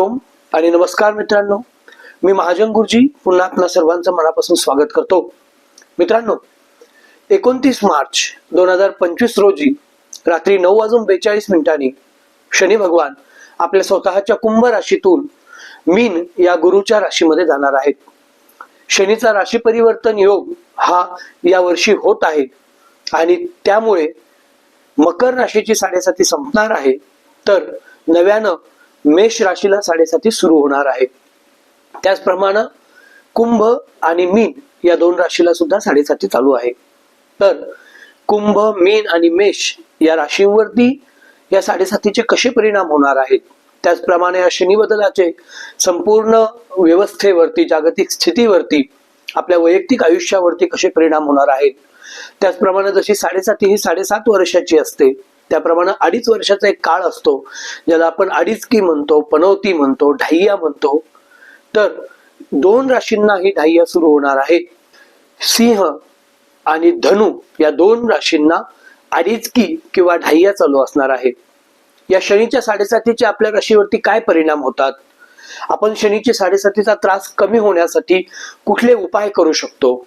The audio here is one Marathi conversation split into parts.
हरिओम आणि नमस्कार मित्रांनो. मी महाजन गुरुजी पुन्हा आपल्या सर्वांचं मनापासून स्वागत करतो. मित्रांनो एकोणतीस मार्च दोन हजार पंचवीस रोजी रात्री नऊ वाजून बेचाळीस मिनिटांनी शनी भगवान आपल्या स्वतःच्या कुंभ राशीतून मीन या गुरुच्या राशीमध्ये जाणार आहेत. शनीचा राशी परिवर्तन योग हा या वर्षी होत आहे आणि त्यामुळे मकर राशीची साडेसाती संपणार आहे. तर नव्यानं मेष राशीला साडेसाती सुरू होणार आहे. त्याचप्रमाणे कुंभ आणि मीन या दोन राशीला सुद्धा साडेसाती चालू आहे. तर कुंभ मीन आणि मेष या राशींवरती या साडेसातीचे कसे परिणाम होणार आहेत? त्याचप्रमाणे या शनी बदलाचे संपूर्ण व्यवस्थेवरती जागतिक स्थितीवरती आपल्या वैयक्तिक आयुष्यावरती कसे परिणाम होणार आहेत? त्याचप्रमाणे जशी साडेसाती ही साडेसात वर्षाची असते त्याप्रमाणे अडीच वर्षाचा एक काळ असतो ज्याला आपण अडीचकी म्हणतो पनवती म्हणतो ढाय्या म्हणतो. तर दोन राशींना ही ढाय्या सुरू होणार आहे. सिंह आणि धनु या दोन राशींना अडीचकी किंवा ढाय्या चालू असणार आहे. या शनीच्या साडेसातीचे आपल्या राशीवरती काय परिणाम होतात? आपण शनीची साडेसातीचा त्रास कमी होण्यासाठी कुठले उपाय करू शकतो?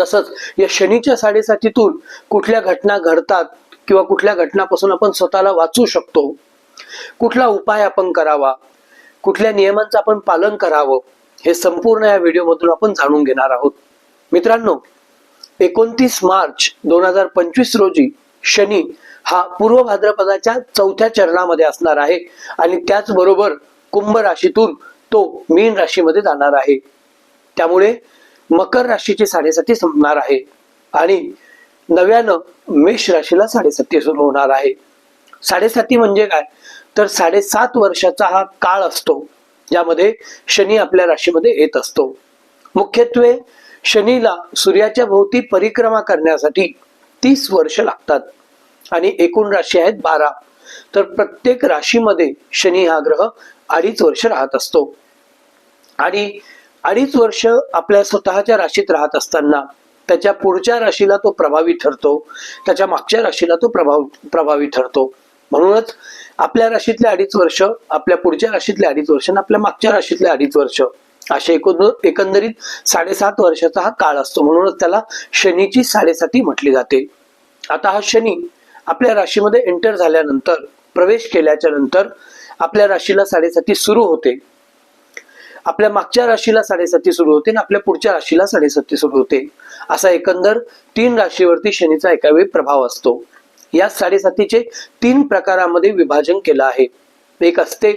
तसंच या शनीच्या साडेसातीतून कुठल्या घटना घडतात? किंवा कुठल्या घटनापासून आपण स्वतःला वाचू शकतो. कुठला उपाय आपण करावा? कुठल्या नियमांचं आपण पालन करावं? हे संपूर्ण या व्हिडिओमधून आपण जाणून घेणार आहोत. मित्रांनो एकोणतीस मार्च दोन हजार पंचवीस रोजी शनी हा पूर्व भाद्रपदाच्या चौथ्या चरणामध्ये असणार आहे आणि त्याचबरोबर कुंभ राशीतून तो मीन राशीमध्ये जाणार आहे. त्यामुळे मकर राशीची साडेसाती संपणार आहे आणि नव्यानं मेष राशीला साडेसाती सुरू होणार आहे. साडेसाती म्हणजे काय? तर साडेसात वर्षाचा हा काळ असतो ज्यामध्ये शनी आपल्या राशीमध्ये येत असतो. मुख्यत्वे शनीला सूर्याच्या भोवती परिक्रमा करण्यासाठी तीस वर्ष लागतात आणि एकूण राशी आहेत बारा. तर प्रत्येक राशीमध्ये शनी हा ग्रह अडीच वर्ष राहत असतो. आणि अडीच वर्ष आपल्या स्वतःच्या राशीत राहत असताना त्याच्या पुढच्या राशीला तो प्रभावी ठरतो त्याच्या मागच्या राशीला तो प्रभाव प्रभावी ठरतो. म्हणूनच आपल्या राशीतले अडीच वर्ष आपल्या पुढच्या राशीतले अडीच वर्ष आणि आपल्या मागच्या राशीतले अडीच वर्ष असे एकूण एकंदरीत साडेसात वर्षाचा हा काळ असतो. म्हणूनच त्याला शनीची साडेसाती म्हटली जाते. आता हा शनी आपल्या राशीमध्ये एंटर झाल्यानंतर प्रवेश केल्याच्यानंतर आपल्या राशीला साडेसाती सुरू होते. आपल्या मागच्या राशीला साडेसाती सुरू होते आणि आपल्या पुढच्या राशीला साडेसाती सुरू होते. असा एकंदर तीन राशीवरती शनीचा एकावेळी प्रभाव असतो. या साडेसातीचे तीन प्रकारामध्ये विभाजन केलं आहे. एक असते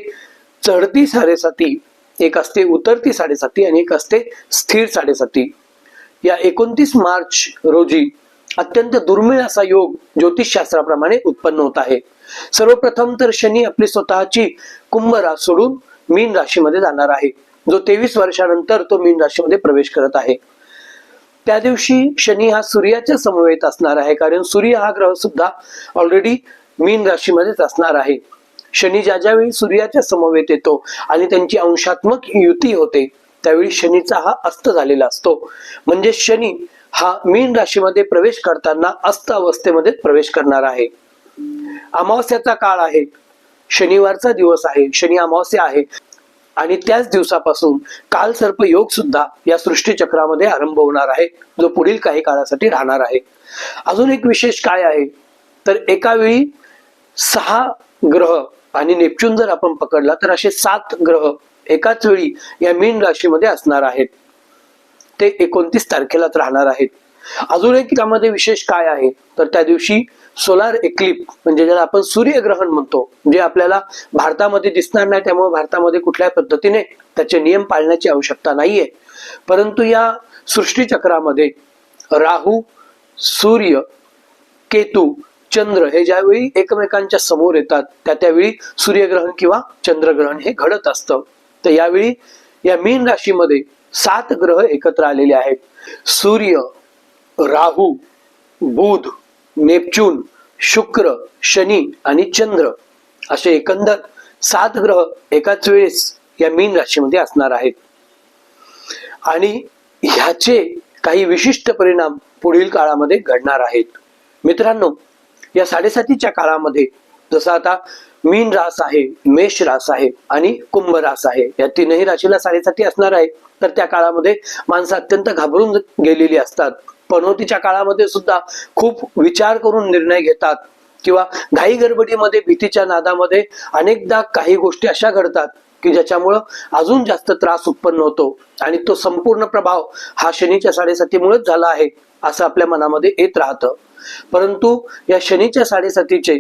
चढती साडेसाती एक असते उतरती साडेसाती आणि एक असते स्थिर साडेसाती. या एकोणतीस मार्च रोजी अत्यंत दुर्मिळ असा योग ज्योतिषशास्त्राप्रमाणे उत्पन्न होत आहे. सर्वप्रथम तर शनी आपली स्वतःची कुंभ रास सोडून मीन राशीमध्ये जाणार आहे. जो तेवीस वर्षानंतर तो मीन राशीमध्ये प्रवेश करत आहे. त्या दिवशी शनी हा सूर्याच्या समवेत असणार आहे कारण सूर्य हा ग्रह सुद्धा ऑलरेडी मीन राशीमध्येच असणार आहे. शनी ज्या ज्यावेळी सूर्याच्या समवेत येतो आणि त्यांची अंशात्मक युती होते त्यावेळी शनीचा हा अस्त झालेला असतो. म्हणजे शनी हा मीन राशीमध्ये प्रवेश करताना अस्त अवस्थेमध्ये प्रवेश करणार आहे. अमावस्याचा काळ आहे. शनिवारचा दिवस आहे. शनी अमावस्या आहे. आणि त्याच दिवसापासून कालसर्प योग सुद्धा या सृष्टी चक्रामध्ये आरंभ होणार आहे जो पुढील काही काळासाठी राहणार आहे. अजून एक विशेष काय आहे? तर एका वेळी सहा ग्रह आणि नेपच्यून जर आपण पकडला तर असे सात ग्रह एकाच वेळी या मीन राशीमध्ये असणार आहेत. ते एकोणतीस तारखेलाच राहणार आहेत. अजून एक त्यामध्ये विशेष काय आहे? तर त्या दिवशी सोलार एक्लिप म्हणजे ज्याला आपण सूर्यग्रहण म्हणतो जे आपल्याला भारतामध्ये दिसणार नाही त्यामुळे भारतामध्ये कुठल्या पद्धतीने त्याचे नियम पाळण्याची आवश्यकता नाहीये. परंतु या सृष्टीचक्रामध्ये राहू सूर्य केतू चंद्र हे ज्यावेळी एकमेकांच्या समोर येतात त्या त्यावेळी सूर्यग्रहण किंवा चंद्रग्रहण हे घडत असतं. तर यावेळी या मीन राशीमध्ये सात ग्रह एकत्र आलेले आहेत. सूर्य राहू बुध नेपच्यून शुक्र शनी आणि चंद्र असे एकंदर सात ग्रह एकाच वेळेस या मीन राशीमध्ये असणार आहेत. आणि ह्याचे काही विशिष्ट परिणाम पुढील काळामध्ये घडणार आहेत. मित्रांनो या साडेसातीच्या काळामध्ये जसं आता मीन रास आहे मेष रास आहे आणि कुंभ रास आहे या तीनही राशीला साडेसाती असणार आहे. तर त्या काळामध्ये माणसं अत्यंत घाबरून गेलेली असतात. पनोतीच्या काळामध्ये सुद्धा खूप विचार करून निर्णय घेतात किंवा घाई गडबडीमध्ये भीतीच्या नादामध्ये अनेकदा काही गोष्टी अशा घडतात की ज्याच्यामुळं अजून जास्त त्रास उत्पन्न होतो आणि तो संपूर्ण प्रभाव हा शनीच्या साडेसातीमुळेच झाला आहे असं आपल्या मनामध्ये येत राहतं. परंतु या शनीच्या साडेसातीचे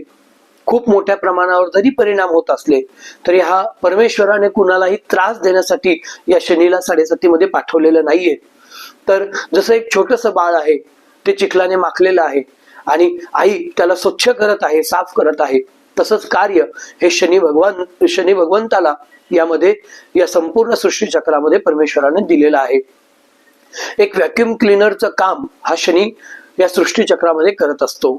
खूप मोठ्या प्रमाणावर जरी परिणाम होत असले तरी हा परमेश्वराने कुणालाही त्रास देण्यासाठी या शनीला साडेसातीमध्ये पाठवलेलं नाहीये. तर जसं एक छोटस बाळ आहे ते चिखलाने माखलेलं आहे आणि आई त्याला स्वच्छ करत आहे साफ करत आहे. तसंच कार्य हे शनी भगवान शनी भगवंताला यामध्ये या संपूर्ण सृष्टी चक्रामध्ये परमेश्वराने दिलेलं आहे. एक व्हॅक्युम क्लिनरचं काम हा शनी या सृष्टी चक्रामध्ये करत असतो.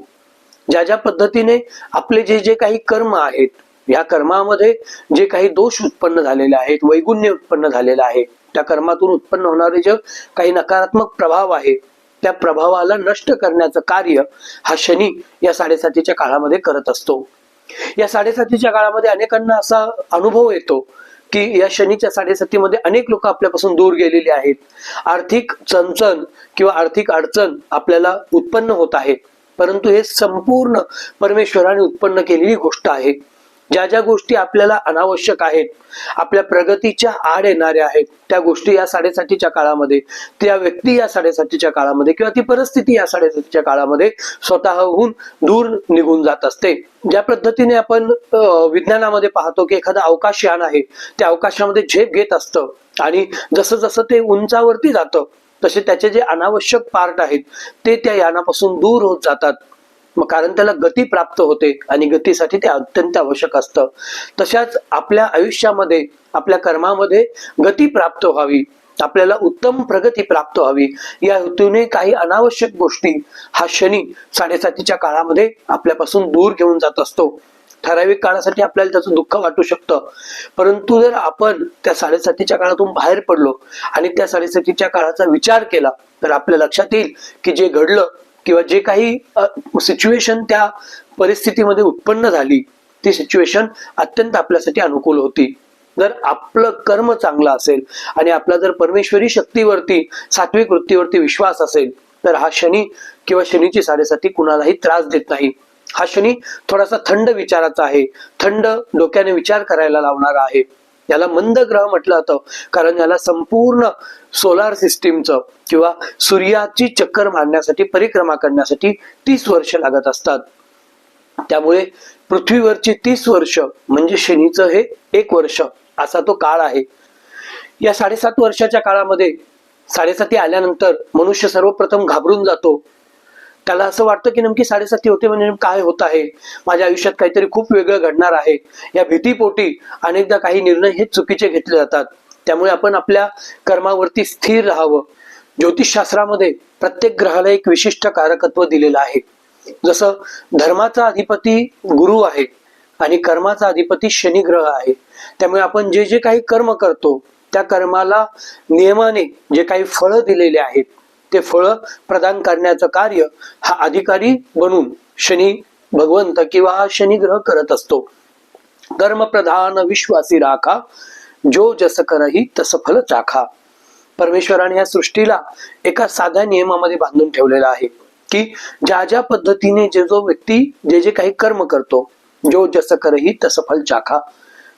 ज्या ज्या पद्धतीने आपले जे जे काही कर्म आहेत या कर्मामध्ये जे काही दोष उत्पन्न झालेले आहेत वैगुण्य उत्पन्न झालेलं आहे त्या कर्मातून उत्पन्न होणारे जे काही नकारात्मक प्रभाव आहे. त्या प्रभावाला नष्ट करण्याचं कार्य हा शनी या साडेसातीच्या काळामध्ये करत असतो. या साडेसातीच्या काळामध्ये अनेकांना असा अनुभव येतो की या शनीच्या साडेसातीमध्ये अनेक लोक आपल्यापासून दूर गेलेले आहेत. आर्थिक चणचण किंवा आर्थिक अडचण आपल्याला उत्पन्न होत आहे. परंतु हे संपूर्ण परमेश्वराने उत्पन्न केलेली गोष्ट आहे. ज्या ज्या गोष्टी आपल्याला अनावश्यक आहेत आपल्या प्रगतीच्या आड येणाऱ्या आहेत त्या गोष्टी या साडेसातीच्या काळामध्ये त्या व्यक्ती या साडेसातीच्या काळामध्ये किंवा ती परिस्थिती या साडेसातीच्या काळामध्ये स्वतःहून दूर निघून जात असते. ज्या पद्धतीने आपण विज्ञानामध्ये पाहतो की एखादं अवकाशयान आहे त्या अवकाशामध्ये झेप घेत असतं आणि जसं जसं ते उंचावरती जातं तसे त्याचे जे अनावश्यक पार्ट आहेत ते त्या यानापासून दूर होत जातात. मग कारण त्याला गती प्राप्त होते आणि गतीसाठी ते अत्यंत आवश्यक असतं. तशाच आपल्या आयुष्यामध्ये आपल्या कर्मामध्ये गती प्राप्त व्हावी आपल्याला उत्तम प्रगती प्राप्त व्हावी या हेतूने काही अनावश्यक गोष्टी हा शनी साडेसातीच्या काळामध्ये आपल्यापासून दूर घेऊन जात असतो. ठराविक काळासाठी आपल्याला त्याचं दुःख वाटू शकतं. परंतु जर आपण त्या साडेसातीच्या काळातून बाहेर पडलो आणि त्या साडेसातीच्या काळाचा विचार केला तर आपल्या लक्षात येईल की जे घडलं किंवा जे काही सिच्युएशन त्या परिस्थितीमध्ये उत्पन्न झाली ती सिच्युएशन अत्यंत आपल्यासाठी अनुकूल होती. जर आपलं कर्म चांगलं असेल आणि आपला जर परमेश्वरी शक्तीवरती सात्विक वृत्तीवरती विश्वास असेल तर हा शनी किंवा शनीची साडेसाती कुणालाही त्रास देत नाही. हा शनी थोडासा थंड विचाराचा आहे. थंड डोक्याने विचार करायला लावणारा आहे. याला मंद ग्रह म्हटलं जातं. कारण याला संपूर्ण सोलार सिस्टीमचं किंवा सूर्याची चक्कर मारण्यासाठी परिक्रमा करण्यासाठी तीस वर्ष लागत असतात. त्यामुळे पृथ्वीवरची तीस वर्ष म्हणजे शनीचं हे एक वर्ष असा तो काळ आहे. या साडेसात वर्षाच्या काळामध्ये साडेसाती आल्यानंतर मनुष्य सर्वप्रथम घाबरून जातो. त्याला असं वाटतं की नेमकी साडेसाती होते म्हणजे काय होत आहे? माझ्या आयुष्यात काहीतरी खूप वेगळं घडणार आहे. या भीतीपोटी अनेकदा काही निर्णय हे चुकीचे घेतले जातात. त्यामुळे आपण आपल्या कर्मावरती स्थिर राहावं. ज्योतिषशास्त्रामध्ये प्रत्येक ग्रहाला एक विशिष्ट कारकत्व दिलेलं आहे. जसं धर्माचा अधिपती गुरु आहे आणि कर्माचा अधिपती शनी ग्रह आहे. त्यामुळे आपण जे जे काही कर्म करतो त्या कर्माला नियमाने जे काही फळं दिलेले आहेत ते फळ प्रदान करण्याचं कार्य हा अधिकारी बनून शनी भगवंत किंवा हा शनी ग्रह करत असतो. कर्मप्रधान विश्वासी राखा जो जस करही तस फल चाखा. परमेश्वराने या सृष्टीला एका साध्या नियमामध्ये बांधून ठेवलेला आहे की ज्या ज्या पद्धतीने जे जो व्यक्ती जे जे काही कर्म करतो जो जस करही तस फल चाखा.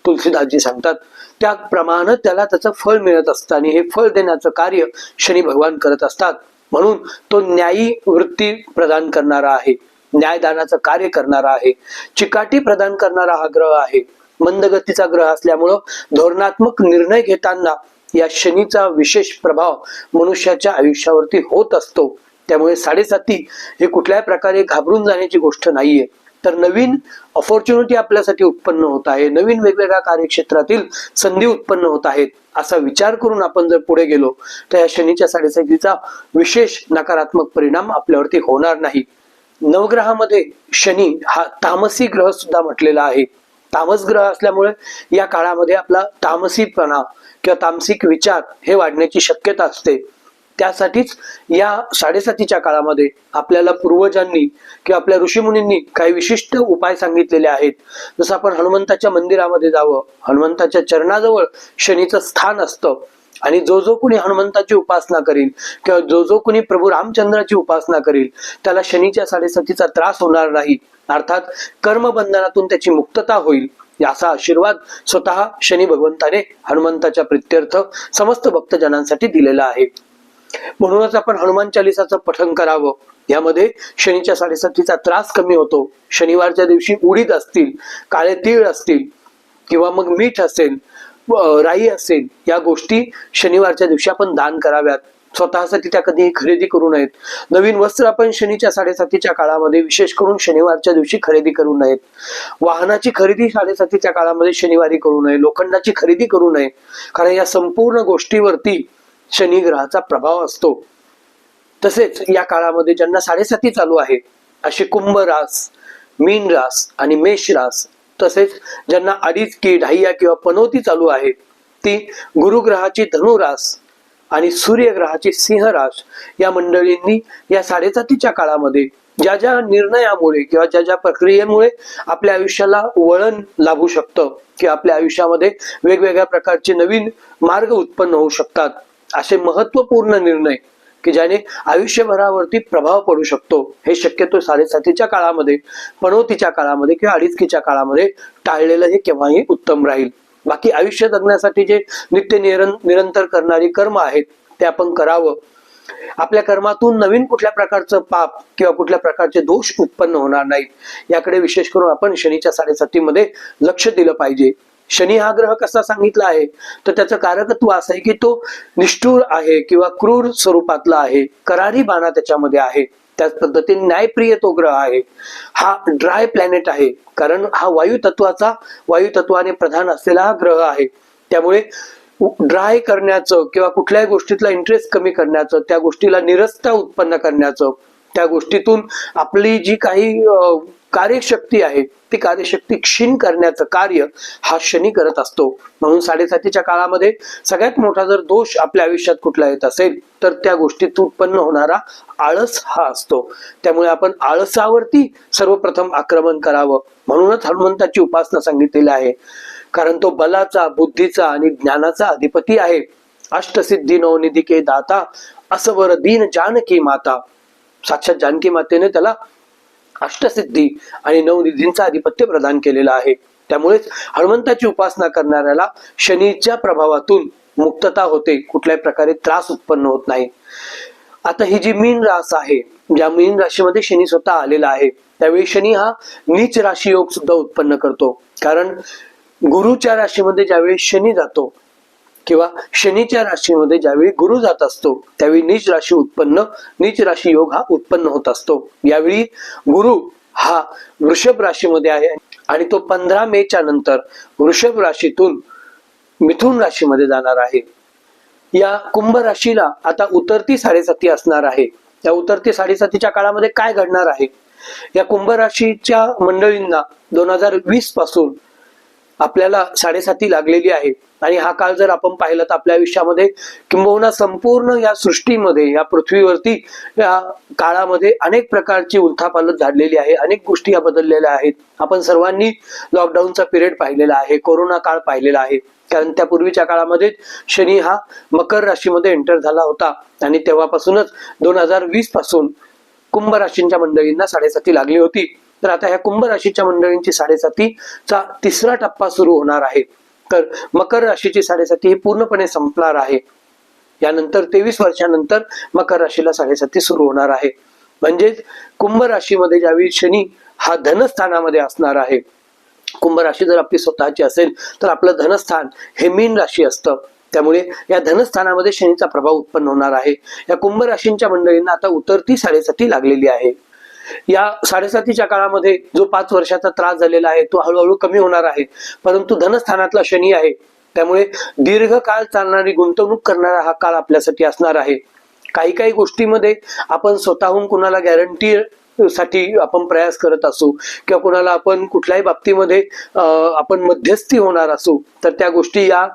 तुलसीदासजी सांगतात त्याप्रमाणे त्याला त्याचं फळ मिळत असतं आणि हे फळ देण्याचं कार्य शनी भगवान करत असतात. म्हणून तो न्यायी वृत्ती प्रदान करणारा आहे. न्यायदानाचं कार्य करणारा आहे. चिकाटी प्रदान करणारा हा ग्रह आहे. मंदगतीचा ग्रह असल्यामुळं धोरणात्मक निर्णय घेताना या शनीचा विशेष प्रभाव मनुष्याच्या आयुष्यावरती होत असतो. त्यामुळे साडेसाती हे कुठल्याही प्रकारे घाबरून जाण्याची गोष्ट नाहीये. तर नवीन ऑपॉर्च्युनिटी आपल्यासाठी उत्पन्न होत आहे. नवीन वेगवेगळ्या कार्यक्षेत्रातील संधी उत्पन्न होत आहेत असा विचार करून आपण जर पुढे गेलो तर या शनीच्या साडेसातीचा विशेष नकारात्मक परिणाम आपल्यावरती होणार नाही. नवग्रहामध्ये शनी हा तामसी ग्रह सुद्धा म्हटलेला आहे. तामस ग्रह असल्यामुळे या काळामध्ये आपला तामसीपणा किंवा तामसिक विचार हे वाढण्याची शक्यता असते. त्यासाठीच या साडेसातीच्या काळामध्ये आपल्याला पूर्वजांनी किंवा आपल्या ऋषीमुनींनी काही विशिष्ट उपाय सांगितलेले आहेत. जसं आपण हनुमंताच्या मंदिरामध्ये जावं हनुमंताच्या चरणाजवळ शनीचं स्थान असतं आणि जो जो कुणी हनुमंताची उपासना करील किंवा जो जो कुणी प्रभू रामचंद्राची उपासना करील त्याला शनीच्या साडेसातीचा त्रास होणार नाही. अर्थात कर्मबंधनातून त्याची मुक्तता होईल. याचा आशीर्वाद स्वतः शनी भगवंताने हनुमंताच्या प्रित्यर्थ समस्त भक्तजनांसाठी दिलेला आहे. म्हणूनच आपण हनुमान चालिसाचं पठण करावं. यामध्ये शनीच्या साडेसातीचा त्रास कमी होतो. शनिवारच्या दिवशी उडीद असतील काळे तीळ असतील किंवा मग मीठ असेल राई असेल या गोष्टी शनिवारच्या दिवशी आपण दान कराव्यात. स्वतःसाठी त्या कधीही खरेदी करू नयेत. नवीन वस्त्र आपण शनीच्या साडेसातीच्या काळामध्ये विशेष करून शनिवारच्या दिवशी खरेदी करू नयेत. वाहनाची खरेदी साडेसातीच्या काळामध्ये शनिवारी करू नये. लोखंडाची खरेदी करू नये. कारण या संपूर्ण गोष्टीवरती शनी ग्रहाचा प्रभाव असतो. तसेच या काळामध्ये ज्यांना साडेसाती चालू आहे असे कुंभ रास मीन रास आणि मेष रास तसेच ज्यांना अडीच की ढाईया किंवा पनोती चालू आहे ती गुरुग्रहाची धनुरास आणि सूर्यग्रहाची सिंह रास या मंडळींनी या साडेसातीच्या काळामध्ये ज्या ज्या निर्णयामुळे किंवा ज्या ज्या प्रक्रियेमुळे आपल्या आयुष्याला वळण लाभू शकतं किंवा आपल्या आयुष्यामध्ये वेगवेगळ्या प्रकारचे नवीन मार्ग उत्पन्न होऊ शकतात. असे महत्त्वपूर्ण निर्णय की ज्याने आयुष्यभरावरती प्रभाव पडू शकतो. हे शक्यतो साडेसातीच्या काळामध्ये पणोतीच्या काळामध्ये किंवा अडीचकीच्या काळामध्ये टाळलेलं हे केव्हाही उत्तम राहील. बाकी आयुष्य जगण्यासाठी जे नित्य निरं निरंतर करणारी कर्म आहेत ते आपण करावं. आपल्या कर्मातून नवीन कुठल्या प्रकारचं पाप किंवा कुठल्या प्रकारचे दोष उत्पन्न होणार नाहीत. याकडे विशेष करून आपण शनीच्या साडेसातीमध्ये लक्ष दिलं पाहिजे. शनी हा ग्रह कसा सांगितला आहे तर त्याचं कारकत्व असं आहे की तो निष्ठूर आहे किंवा क्रूर स्वरूपातला आहे करारी बाणा त्याच्यामध्ये आहे. त्याच पद्धतीने न्यायप्रिय तो ग्रह आहे. हा ड्राय प्लॅनेट आहे कारण हा वायू तत्वाचा वायू तत्वाने प्रधान असलेला हा ग्रह आहे. त्यामुळे ड्राय करण्याचं किंवा कुठल्याही गोष्टीतला इंटरेस्ट कमी करण्याचं त्या गोष्टीला निरस्ता उत्पन्न करण्याचं त्या गोष्टीतून आपली जी काही कार्यशक्ती आहे ती कार्यशक्ती क्षीण करण्याचं कार्य हा शनी करत असतो. म्हणून साडेसातीच्या काळामध्ये सगळ्यात मोठा जर दोष आपल्या आयुष्यात कुठला येत असेल तर त्या गोष्टीत उत्पन्न होणारा आळस हा असतो. त्यामुळे आपण आळसावरती सर्वप्रथम आक्रमण करावं. म्हणूनच हनुमंताची उपासना सांगितलेली आहे. कारण तो बलाचा बुद्धीचा आणि ज्ञानाचा अधिपती आहे. अष्टसिद्धी नवनिधिके दाता असवर दीन जानकी माता. साक्षात जानकी मातेने त्याला अष्टसिद्धी आणि नवनिधींचं आधिपत्य प्रदान केलेला आहे. त्यामुळेच हनुमंताची उपासना करणाऱ्याला शनीच्या प्रभावातून मुक्तता होते. कुठल्याही प्रकारे त्रास उत्पन्न होत नाही. आता ही जी मीन रास आहे ज्या मीन राशीमध्ये शनी स्वतः आलेला आहे त्यावेळी शनी हा नीच राशी योग सुद्धा उत्पन्न करतो. कारण गुरुच्या राशीमध्ये ज्यावेळी शनी जातो किंवा शनीच्या राशीमध्ये ज्यावेळी गुरु जात असतो त्यावेळी नीच राशी उत्पन्न नीच राशी योग हा उत्पन्न होत असतो. यावेळी गुरु हा वृषभ राशीमध्ये आहे आणि तो पंधरा मेच्या नंतर वृषभ राशीतून मिथुन राशीमध्ये जाणार आहे. या कुंभ राशीला आता उतरती साडेसाती असणार आहे. या उतरती साडेसातीच्या काळामध्ये काय घडणार आहे? या कुंभ राशीच्या मंडळींना दोन हजार वीसपासून आपल्याला साडेसाती लागलेली आहे. आणि हा काळ जर आपण पाहिलं तर आपल्या आयुष्यामध्ये किंबहुना संपूर्ण या सृष्टीमध्ये या पृथ्वीवरती या काळामध्ये अनेक प्रकारची उलथापालत झालेली आहे. अनेक गोष्टी या बदललेल्या आहेत. आपण सर्वांनी लॉकडाऊनचा पिरियड पाहिलेला आहे. कोरोना काळ पाहिलेला आहे. कारण त्या पूर्वीच्या काळामध्ये शनी हा मकर राशीमध्ये एंटर झाला होता. आणि तेव्हापासूनच दोन हजार वीसपासून कुंभ राशींच्या मंडळींना साडेसाती लागली होती. तर आता ह्या कुंभ राशीच्या मंडळींची साडेसातीचा तिसरा टप्पा सुरू होणार आहे. तर मकर राशीची साडेसाती ही पूर्णपणे संपणार आहे. यानंतर तेवीस वर्षानंतर मकर राशीला साडेसाती सुरू होणार आहे. म्हणजेच कुंभ राशीमध्ये ज्यावेळी शनी हा धनस्थानामध्ये असणार आहे कुंभ राशी जर आपली स्वतःची असेल तर आपलं धनस्थान हे मीन राशी असतं. त्यामुळे या धनस्थानामध्ये शनीचा प्रभाव उत्पन्न होणार आहे. या कुंभ राशींच्या मंडळींना आता उतरती साडेसाती लागलेली आहे. या साडेसातीच्या काळामध्ये जो पाच वर्षाचा त्रास झालेला आहे तो हळूहळू कमी होणार आहे. परंतु धनस्थानातला शनी आहे. त्यामुळे दीर्घकाळ चालणारी गुंतवणूक करणारा हा काळ आपल्यासाठी असणार आहे. काही काही गोष्टीमध्ये आपण स्वतःहून कुणाला गॅरंटी साठी आपण प्रयास करत असू किंवा कुणाला आपण कुठल्याही बाबतीमध्ये आपण मध्यस्थी होणार असू तर त्या गोष्टी या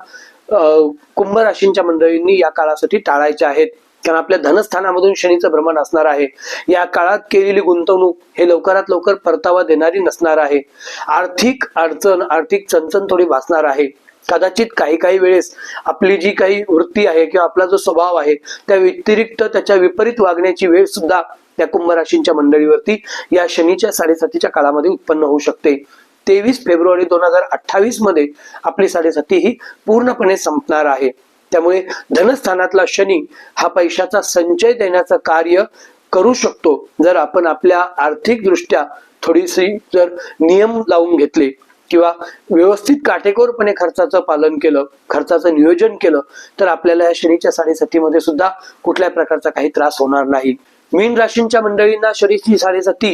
कुंभ राशींच्या मंडळींनी या काळासाठी टाळायच्या आहेत. कारण आपल्या धनस्थानामधून शनीचं भ्रमण असणार आहे. या काळात केलेली गुंतवणूक हे लवकरात लवकर परतावा देणारी नसणार आहे. आर्थिक अडचण आर्थिक चणचण थोडी भासणार आहे. कदाचित काही काही वेळेस आपली जी काही वृत्ती आहे किंवा आपला जो स्वभाव आहे त्या व्यतिरिक्त त्याच्या विपरीत वागण्याची वेळ सुद्धा त्या कुंभ राशींच्या मंडळीवरती या शनीच्या साडेसातीच्या काळामध्ये उत्पन्न होऊ शकते. तेवीस फेब्रुवारी दोन हजार अठ्ठावीसमध्ये आपली साडेसाती ही पूर्णपणे संपणार आहे. त्यामुळे धनस्थानातला शनी हा पैशाचा संचय देण्याचं कार्य करू शकतो जर आपण आपल्या आर्थिक दृष्ट्या थोडीशी जर नियम लावून घेतले किंवा व्यवस्थित काटेकोरपणे खर्चाचं पालन केलं खर्चाचं नियोजन केलं तर आपल्याला या शनीच्या साडेसातीमध्ये सुद्धा कुठल्या प्रकारचा काही त्रास होणार नाही. मीन राशींच्या मंडळींना शनीची साडेसाती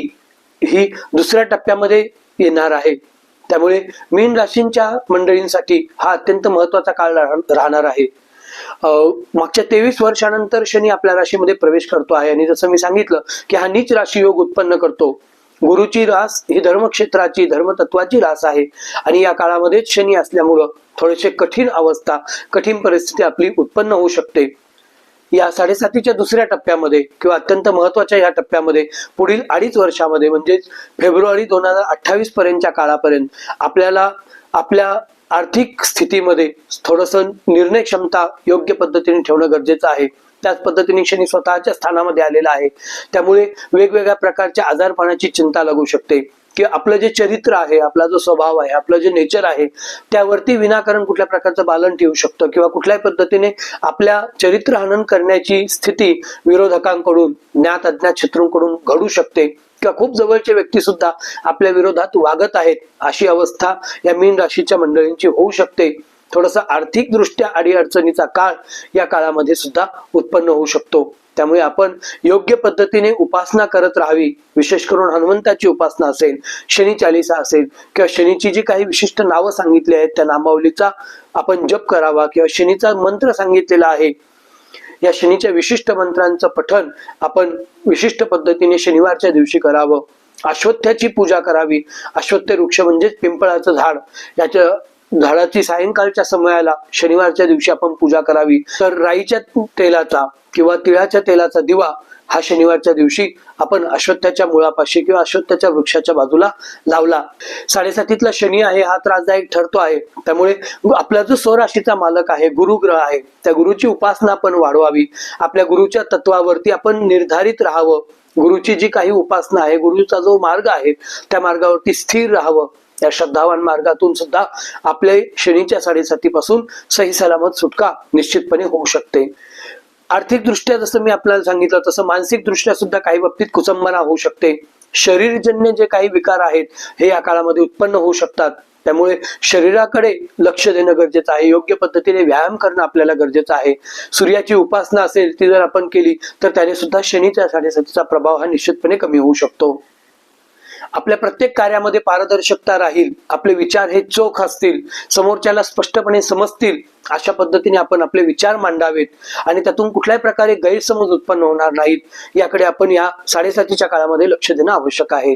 ही दुसऱ्या टप्प्यामध्ये येणार आहे. त्यामुळे मीन राशींच्या मंडळींसाठी हा अत्यंत महत्त्वाचा काळ राहणार आहे. मागच्या तेवीस वर्षानंतर शनी आपल्या राशीमध्ये प्रवेश करतो आहे. आणि जसं मी सांगितलं की हा नीच राशी योग उत्पन्न करतो. गुरुची रास ही धर्मक्षेत्राची धर्मतत्वाची रास आहे. आणि या काळामध्येच शनी असल्यामुळं थोडेसे कठीण अवस्था कठीण परिस्थिती आपली उत्पन्न होऊ शकते. या साडेसातीच्या दुसऱ्या टप्प्यामध्ये किंवा अत्यंत महत्त्वाच्या या टप्प्यामध्ये पुढील अडीच वर्षामध्ये म्हणजेच फेब्रुवारी दोन हजार अठ्ठावीस पर्यंतच्या काळापर्यंत आपल्याला आपल्या आर्थिक स्थितीमध्ये थोडंसं निर्णय क्षमता योग्य पद्धतीने ठेवणं गरजेचं आहे. त्याच पद्धतीने शनी स्वतःच्या स्थानामध्ये आलेला आहे. त्यामुळे वेगवेगळ्या प्रकारच्या आजारपणाची चिंता लागू शकते. की आपलं जे चरित्र आहे आपला जो स्वभाव आहे आपलं जे नेचर आहे त्यावरती विनाकारण कुठल्या प्रकारचं बालन ठेवू शकतं किंवा कुठल्याही पद्धतीने आपल्या चरित्र हनन करण्याची स्थिती विरोधकांकडून ज्ञात अज्ञात शत्रूंकडून घडू शकते. किंवा खूप जवळचे व्यक्ती सुद्धा आपल्या विरोधात वागत आहेत. अशी अवस्था या मीन राशीच्या मंडळींची होऊ शकते. थोडासा आर्थिक दृष्ट्या अडीअडचणीचा काळ या काळामध्ये सुद्धा उत्पन्न होऊ शकतो. त्यामुळे आपण योग्य पद्धतीने उपासना करत राहावी. विशेष करून हनुमंताची उपासना असेल शनी चालिसा असेल किंवा शनीची जी काही विशिष्ट नावं सांगितली आहेत त्या नामावलीचा आपण जप करावा किंवा शनीचा मंत्र सांगितलेला आहे या शनीच्या विशिष्ट मंत्रांचं पठण आपण विशिष्ट पद्धतीने शनिवारच्या दिवशी करावं. अश्वत्थ्याची पूजा करावी. अश्वत्थ वृक्ष म्हणजेच पिंपळाचं झाड. याच्या झाडाची सायंकाळच्या समयाला शनिवारच्या दिवशी आपण पूजा करावी. तर राईच्या तेलाचा किंवा तिळाच्या तेलाचा दिवा हा शनिवारच्या दिवशी आपण अश्वत्थाच्या मुळापाशी किंवा अश्वत्थाच्या वृक्षाच्या बाजूला लावला. साडेसातीतला शनी आहे हा त्रासदायक ठरतो आहे. त्यामुळे आपला जो स्वराशीचा मालक आहे गुरु ग्रह आहे त्या गुरुची उपासना आपण वाढवावी. आपल्या गुरुच्या तत्वावरती आपण निर्धारित राहावं. गुरुची जी काही उपासना आहे गुरुचा जो मार्ग आहे त्या मार्गावरती स्थिर राहावं. या श्रद्धावान मार्गातून सुद्धा आपल्या शनीच्या साडेसातीपासून सही सलामत सुटका निश्चितपणे होऊ शकते. आर्थिकदृष्ट्या जसं मी आपल्याला सांगितलं तसं मानसिकदृष्ट्या सुद्धा काही बाबतीत कुचंबना होऊ शकते. शरीरजन्य जे काही विकार आहेत हे या काळामध्ये उत्पन्न होऊ शकतात. त्यामुळे शरीराकडे लक्ष देणं गरजेचं आहे. योग्य पद्धतीने व्यायाम करणं आपल्याला गरजेचं आहे. सूर्याची उपासना असेल ती जर आपण केली तर त्याने सुद्धा शनीच्या साडेसातीचा प्रभाव हा निश्चितपणे कमी होऊ शकतो. आपल्या प्रत्येक कार्यामध्ये पारदर्शकता राहील आपले विचार हे चोख असतील समोरच्याला स्पष्टपणे समजतील अशा पद्धतीने आपण आपले विचार मांडावेत आणि त्यातून कुठल्याही प्रकारे गैरसमज उत्पन्न होणार नाहीत याकडे आपण या साडेसातीच्या काळामध्ये लक्ष देणं आवश्यक आहे.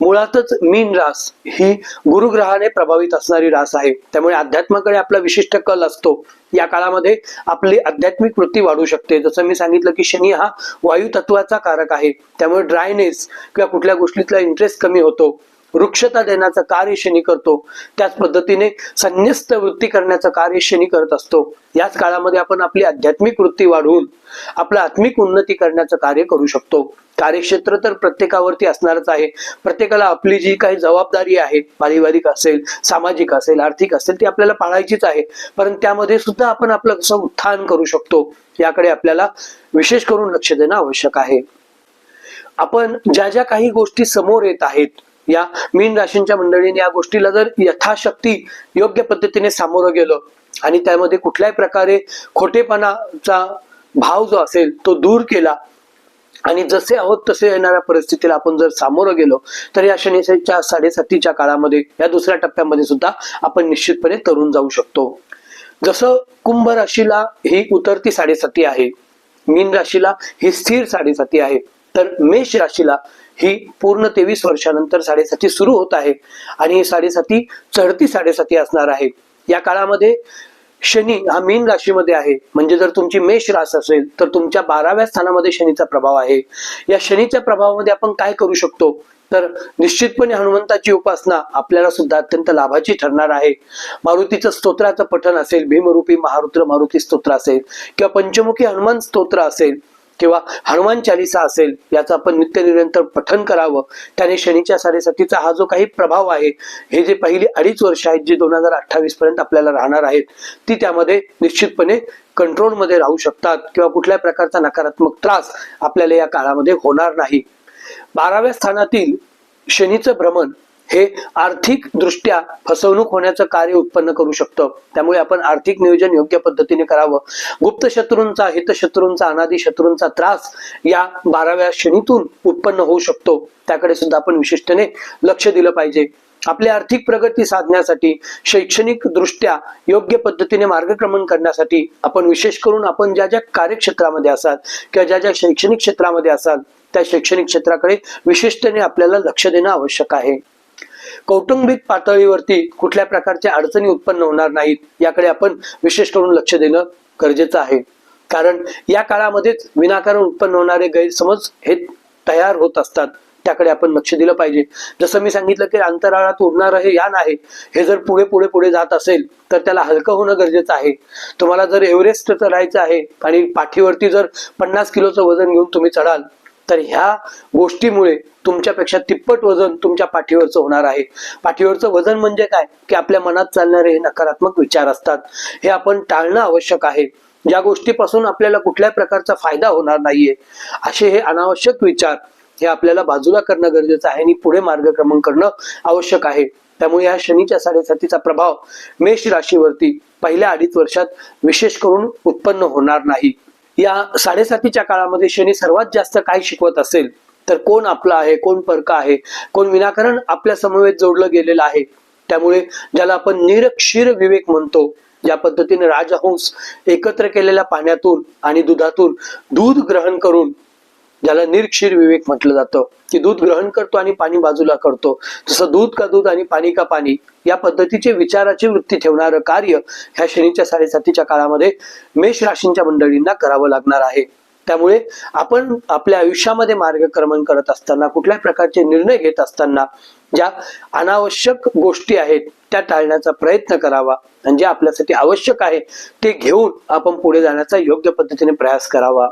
मुळातच मीन रास ही गुरुग्रहाने प्रभावित असणारी रास आहे. त्यामुळे अध्यात्माकडे आपला विशिष्ट कल असतो. या काळामध्ये आपली आध्यात्मिक वृत्ती वाढू शकते. जसं मी सांगितलं की शनी हा वायू तत्वाचा कारक आहे. त्यामुळे ड्रायनेस किंवा कुठल्या गोष्टीतला इंटरेस्ट कमी होतो. वृक्षता देण्याचं कार्य शनी करतो. त्याच पद्धतीने संन्यस्त वृत्ती करण्याचं कार्य शनी करत असतो. याच काळामध्ये आपण आपली आध्यात्मिक वृत्ती वाढवून आपलं आत्मिक उन्नती करण्याचं कार्य करू शकतो. कार्यक्षेत्र तर प्रत्येकावरती असणारच आहे. प्रत्येकाला आपली जी काही जबाबदारी आहे पारिवारिक असेल सामाजिक असेल आर्थिक असेल ती आपल्याला पाळायचीच आहे. पण त्यामध्ये सुद्धा आपण आपलं कसं उत्थान करू शकतो याकडे आपल्याला विशेष करून लक्ष देणं आवश्यक आहे. आपण ज्या ज्या काही गोष्टी समोर येत आहेत या मीन राशींच्या मंडळीने या गोष्टीला जर यथाशक्ती योग्य पद्धतीने सामोरं गेलं आणि त्यामध्ये कुठल्याही प्रकारे खोटेपणाचा भाव जो असेल तो दूर केला आणि जसे आहोत तसे येणाऱ्या परिस्थितीला आपण जर सामोरं गेलो तर या शनिच्या साडेसातीच्या काळामध्ये या दुसऱ्या टप्प्यामध्ये सुद्धा आपण निश्चितपणे तरुण जाऊ शकतो. जसं कुंभ राशीला ही उतरती साडेसाती आहे मीन राशीला ही स्थिर साडेसाती आहे तर मेष राशीला ही पूर्ण तेवीस वर्षानंतर साडेसाती सुरू होत आहे आणि ही साडेसाती चढती साडेसाती असणार आहे. या काळामध्ये शनी हा मीन राशीमध्ये आहे. म्हणजे जर तुमची मेष रास असेल तर तुमच्या बाराव्या स्थानामध्ये शनीचा प्रभाव आहे. या शनीच्या प्रभावामध्ये आपण काय करू शकतो? तर निश्चितपणे हनुमंताची उपासना आपल्याला सुद्धा अत्यंत लाभाची ठरणार आहे. मारुतीचं स्तोत्राचं पठण असेल भीमरूपी महारुद्र मारुती स्तोत्र असेल किंवा पंचमुखी हनुमान स्तोत्र असेल किंवा हनुमान चालिसा असेल याचं आपण नित्य निरंतर पठन करावं. त्याने शनीच्या साडेसातीचा हा जो काही प्रभाव आहे हे जे पहिली अडीच वर्ष आहेत जी दोन हजार अठ्ठावीस पर्यंत आपल्याला राहणार आहेत ती त्यामध्ये निश्चितपणे कंट्रोलमध्ये राहू शकतात किंवा कुठल्या प्रकारचा नकारात्मक त्रास आपल्याला या काळामध्ये होणार नाही. बाराव्या स्थानातील शनीचं भ्रमण हे आर्थिक दृष्ट्या फसवणूक होण्याचं कार्य उत्पन्न करू शकतं. त्यामुळे आपण आर्थिक नियोजन योग्य पद्धतीने करावं. गुप्त शत्रूंचा हितशत्रूंचा अनादी शत्रूंचा त्रास या बाराव्या शनीतून उत्पन्न होऊ शकतो. त्याकडे सुद्धा आपण विशिष्टने लक्ष दिलं पाहिजे. आपली आर्थिक प्रगती साधण्यासाठी शैक्षणिक दृष्ट्या योग्य पद्धतीने मार्गक्रमण करण्यासाठी आपण विशेष करून आपण ज्या ज्या कार्यक्षेत्रामध्ये असाल किंवा ज्या ज्या शैक्षणिक क्षेत्रामध्ये असाल त्या शैक्षणिक क्षेत्राकडे विशिष्टने आपल्याला लक्ष देणं आवश्यक आहे. कौटुंबिक पातळीवरती कुठल्या प्रकारच्या अडचणी उत्पन्न होणार नाहीत याकडे आपण विशेष करून लक्ष देणं गरजेचं आहे. कारण या काळामध्येच विनाकारण उत्पन्न होणारे गैरसमज हे तयार होत असतात त्याकडे आपण लक्ष दिलं पाहिजे. जसं मी सांगितलं की अंतराळात उडणारं हे यान आहे हे जर पुढे पुढे पुढे जात असेल तर त्याला हलकं होणं गरजेचं आहे. तुम्हाला जर एव्हरेस्ट चढायचं आहे आणि पाठीवरती जर पन्नास किलोचं वजन घेऊन तुम्ही चढाल तर ह्या गोष्टीमुळे तुमच्यापेक्षा तिप्पट वजन तुमच्या पाठीवरचं होणार आहे. पाठीवरचं वजन म्हणजे काय? की आपल्या मनात चालणारे हे नकारात्मक विचार असतात. हे आपण टाळणं आवश्यक आहे. ज्या गोष्टीपासून आपल्याला कुठल्या प्रकारचा फायदा होणार नाहीये असे हे अनावश्यक विचार हे आपल्याला बाजूला करणं गरजेचं आहे आणि पुढे मार्गक्रमण करणं आवश्यक आहे. त्यामुळे या शनीच्या साडेसातीचा प्रभाव मेष राशीवरती पहिल्या अडीच वर्षात विशेष करून उत्पन्न होणार नाही. या साडेसातीच्या काळामध्ये शनी सर्वात जास्त काय शिकवत असेल तर कोण आपला आहे कोण परक आहे कोण विनाकारण आपल्या समवेत जोडलं गेलेलं आहे त्यामुळे ज्याला आपण निरक्षीर विवेक म्हणतो ज्या पद्धतीने राजहंस एकत्र केलेल्या पाण्यातून आणि दुधातून दूध ग्रहण करून ज्याला निरक्षीर विवेक म्हटलं जातं की दूध ग्रहण करतो आणि पाणी बाजूला करतो. जसं दूध का दूध आणि पाणी का पाणी या पद्धतीचे विचाराची वृत्ती ठेवणारं कार्य ह्या शनीच्या साडेसातीच्या काळामध्ये मेष राशींच्या मंडळींना करावं लागणार आहे. त्यामुळे आपण आपल्या आयुष्यामध्ये मार्गक्रमण करत असताना कुठल्या प्रकारचे निर्णय घेत असताना ज्या अनावश्यक गोष्टी आहेत त्या टाळण्याचा प्रयत्न करावा. आणि जे आपल्यासाठी आवश्यक आहे ते घेऊन आपण पुढे जाण्याचा योग्य पद्धतीने प्रयास करावा.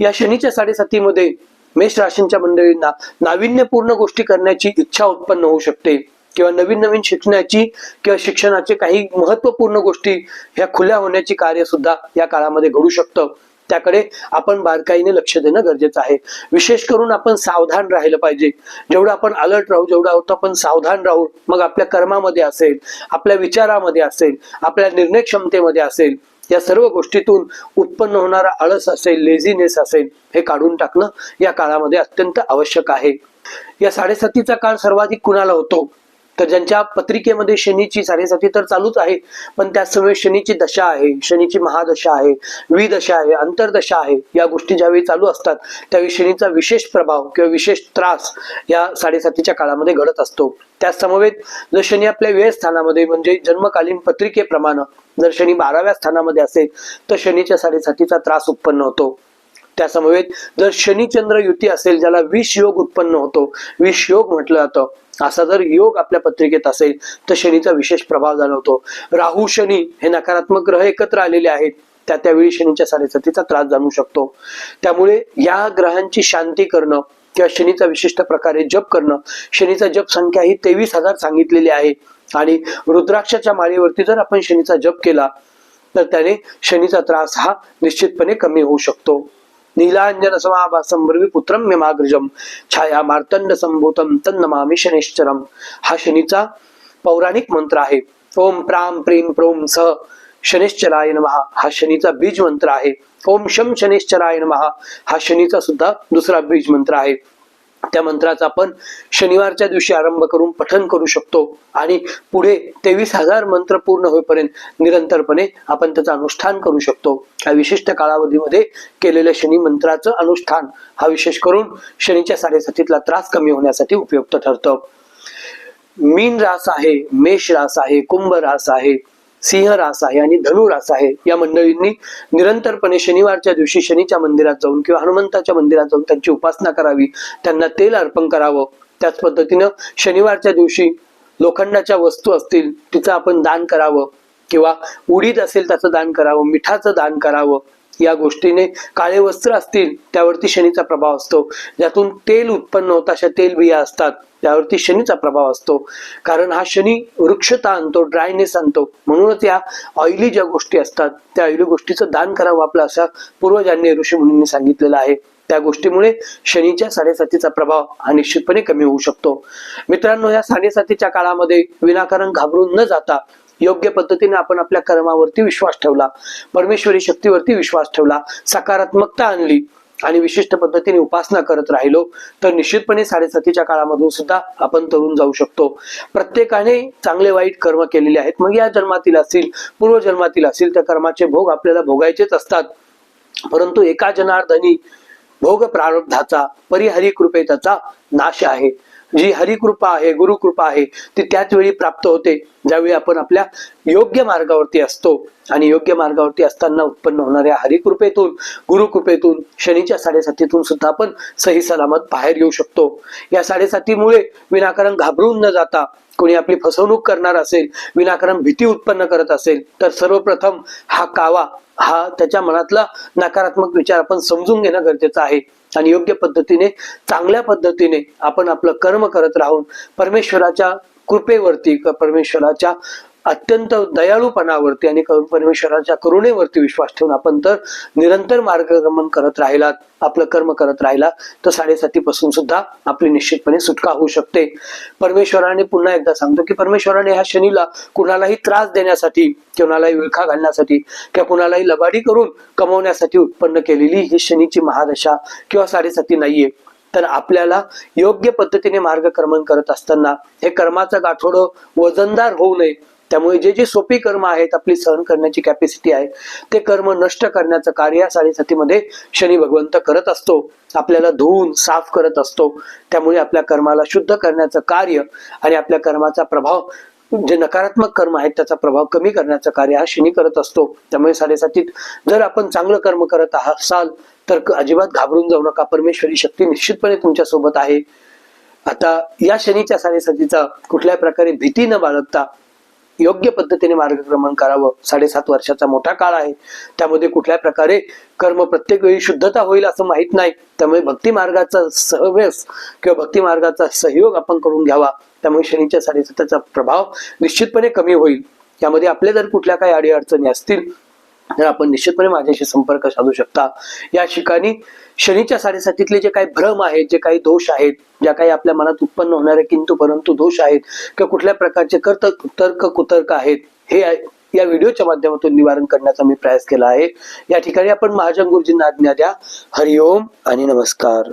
या शनीच्या साडेसातीमध्ये मेष राशींच्या मंडळींना नाविन्यपूर्ण गोष्टी करण्याची इच्छा उत्पन्न होऊ शकते. किंवा नवीन नवीन शिकण्याची किंवा शिक्षणाचे काही महत्त्वपूर्ण गोष्टी ह्या खुल्या होण्याची कार्य सुद्धा या काळामध्ये घडू शकतं. त्याकडे आपण बारकाईने लक्ष देणं गरजेचं आहे. विशेष करून आपण सावधान राहिलं पाहिजे. जेवढं आपण अलर्ट राहू जेवढं होतं आपण सावधान राहू मग आपल्या कर्मामध्ये असेल आपल्या विचारामध्ये असेल आपल्या निर्णय क्षमतेमध्ये असेल या सर्व गोष्टीतून उत्पन्न होणारा आळस असेल लेझीनेस असेल हे काढून टाकणं या काळामध्ये अत्यंत आवश्यक आहे. या साडेसातीचा काळ सर्वाधिक कुणाला होतो? तर ज्यांच्या पत्रिकेमध्ये शनीची साडेसाती तर चालूच आहे पण त्याचसमोर शनीची दशा आहे शनीची महादशा आहे विदशा आहे अंतरदशा आहे या गोष्टी ज्यावेळी चालू असतात त्यावेळी शनीचा विशेष प्रभाव किंवा विशेष त्रास या साडेसातीच्या काळामध्ये घडत असतो. त्या समवेत जर शनी आपल्या वेळ स्थानामध्ये म्हणजे जन्मकालीन पत्रिकेप्रमाणे जर शनी बाराव्या स्थानामध्ये असेल तर शनीच्या साडेसातीचा त्रास उत्पन्न होतो. त्यासमवेत जर जर शनिचंद्र युती असेल ज्याला विष योग उत्पन्न होतो विष योग म्हटलं जातं असा जर योग आपल्या पत्रिकेत असेल तर शनीचा विशेष प्रभाव जाणवतो. राहू शनी हे नकारात्मक ग्रह एकत्र आलेले आहेत. त्या त्यावेळी शनीच्या साडेसातीचा त्रास जाणू शकतो. त्यामुळे या ग्रहांची शांती करणं किंवा शनीचा विशिष्ट प्रकारे जप करणं शनीचा जप संख्या ही तेवीस हजार सांगितलेली आहे. आणि रुद्राक्षाच्या माळीवरती जर आपण शनीचा जप केला तर त्याने शनीचा त्रास हा निश्चितपणे कमी होऊ शकतो. नीलांजन समाभासम पुत्रम मेमाग्रजम छाया मार्तंड संभूतम तन्नमामि शनिश्चरम हा शनीचा पौराणिक मंत्र आहे। ओम प्राम प्रेम प्रोम स शनिश्चराय महा हा शनीचा बीज मंत्र आहे। ओम शम शनिश्चराय महा हा शनीचा सुद्धा दुसरा बीज मंत्र आहे। त्या मंत्राचा आपण शनिवारच्या दिवशी आरंभ करून पठन करू शकतो. आणि पुढे तेवीस हजार मंत्र पूर्ण होईपर्यंत निरंतरपणे आपण त्याचं अनुष्ठान करू शकतो. या विशिष्ट कालावधीमध्ये केलेल्या शनी मंत्राचं अनुष्ठान हा विशेष करून शनीच्या साडेसातीतला त्रास कमी होण्यासाठी उपयुक्त ठरतं. मीन रास आहे मेष रास आहे कुंभ रास आहे. सिंह रास आहे आणि धनु रास आहे. या मंडळींनी निरंतरपणे शनिवारच्या दिवशी शनीच्या मंदिरात जाऊन किंवा हनुमंताच्या मंदिरात जाऊन त्यांची उपासना करावी. त्यांना तेल अर्पण करावं. त्याच पद्धतीनं शनिवारच्या दिवशी लोखंडाच्या वस्तू असतील तिचं आपण दान करावं. किंवा उडीद असेल त्याचं दान करावं. मिठाचं दान करावं. या गोष्टीने काळे वस्त्र असतील त्यावरती शनीचा प्रभाव असतो. ज्यातून तेल उत्पन्न होत अशा तेल बिया असतात त्यावरती शनीचा प्रभाव असतो. कारण हा शनी वृक्षता आणतो ड्रायनेस आणतो. म्हणूनच या ऑइली ज्या गोष्टी असतात त्या ऑइली गोष्टीचं दान करावं आपलं असं पूर्वजांनी ऋषी मुनींनी सांगितलेलं आहे. त्या गोष्टीमुळे शनीच्या साडेसातीचा प्रभाव हा निश्चितपणे कमी होऊ शकतो. मित्रांनो या साडेसातीच्या काळामध्ये विनाकारण घाबरून न जाता योग्य पद्धतीने आपण आपल्या कर्मावरती विश्वास ठेवला परमेश्वरी शक्तीवरती विश्वास ठेवला सकारात्मकता आणली आणि विशिष्ट पद्धतीने उपासना करत राहिलो तर निश्चितपणे साडेसातीच्या काळामधून सुद्धा आपण तरुण जाऊ शकतो. प्रत्येकाने चांगले वाईट कर्म केलेले आहेत. मग या जन्मातील असतील पूर्वजन्मातील असतील त्या कर्माचे भोग आपल्याला भोगायचेच असतात. परंतु एका जनार्दनी भोग प्रारब्धाचा परिहरी कृपे त्याचा नाश आहे. जी हरिकृपा आहे गुरुकृपा आहे ती त्याच वेळी प्राप्त होते ज्यावेळी आपण आपल्या योग्य मार्गावरती असतो. आणि योग्य मार्गावरती असताना उत्पन्न होणाऱ्या हरिकृपेतून गुरुकृपेतून शनीच्या साडेसातीतून सुद्धा आपण सही सलामत बाहेर येऊ शकतो. या साडेसातीमुळे विनाकारण घाबरून न जाता कोणी आपली फसवणूक करणार असेल विनाकारण भीती उत्पन्न करत असेल तर सर्वप्रथम हा कावा हा त्याच्या मनातला नकारात्मक विचार आपण समजून घेणं गरजेचं आहे. आणि योग्य पद्धतीने चांगल्या पद्धतीने आपण आपलं कर्म करत राहून परमेश्वराच्या कृपेवरती परमेश्वराच्या अत्यंत दयाळूपणावरती आणि परमेश्वराच्या करुणेवरती विश्वास ठेवून आपण तर निरंतर मार्गक्रमण करत राहिलात आपलं कर्म करत राहिला तर साडेसातीपासून सुद्धा आपली निश्चितपणे सुटका होऊ शकते. परमेश्वराने पुन्हा एकदा सांगतो की परमेश्वराने ह्या शनीला कुणालाही त्रास देण्यासाठी कुणालाही विळखा घालण्यासाठी किंवा कुणालाही लबाडी करून कमवण्यासाठी उत्पन्न केलेली ही शनीची महादशा किंवा साडेसाती नाहीये. तर आपल्याला योग्य पद्धतीने मार्गक्रमण करत असताना हे कर्माचं गाठोडं वजनदार होऊ नये. त्यामुळे जे जे सोपी कर्म आहेत आपली सहन करण्याची कॅपॅसिटी आहे ते कर्म नष्ट करण्याचं कार्य या साडेसातीमध्ये शनी भगवंत करत असतो. आपल्याला धुवून साफ करत असतो. त्यामुळे आपल्या कर्माला शुद्ध करण्याचं कार्य आणि आपल्या कर्माचा प्रभाव जे नकारात्मक कर्म आहेत त्याचा प्रभाव कमी करण्याचं कार्य हा शनी करत असतो. त्यामुळे साडेसातीत जर आपण चांगलं कर्म करत असाल तर क- अजिबात घाबरून जाऊ नका. परमेश्वरी शक्ती निश्चितपणे तुमच्यासोबत आहे. आता या शनीच्या साडेसातीचा कुठल्या प्रकारे भीती न बाळगता योग्य पद्धतीने मार्गक्रमण करावं. साडेसात वर्षाचा मोठा काळ आहे. त्यामध्ये कुठल्या प्रकारे कर्म प्रत्येक वेळी शुद्धता होईल असं माहीत नाही. त्यामुळे भक्ती मार्गाचा सहवेस किंवा भक्ती मार्गाचा सहयोग आपण करून घ्यावा. त्यामुळे शनीच्या साडेसाताचा प्रभाव निश्चितपणे कमी होईल. यामध्ये आपल्या जर कुठल्या काही अडीअडचणी असतील तर आपण निश्चितपणे माझ्याशी संपर्क साधू शकता या ठिकाणी शनीच्या साडेसातीतले जे काही भ्रम आहेत जे काही दोष आहेत ज्या काही आपल्या मनात उत्पन्न होणारे किंतु परंतु दोष आहेत किंवा कुठल्या प्रकारचे कर्त तर्क कुतर्क आहेत हे या व्हिडिओच्या माध्यमातून निवारण करण्याचा मी प्रयास केला आहे. या ठिकाणी आपण महाजन गुरुजींना आज्ञा द्या. हरिओम आणि नमस्कार.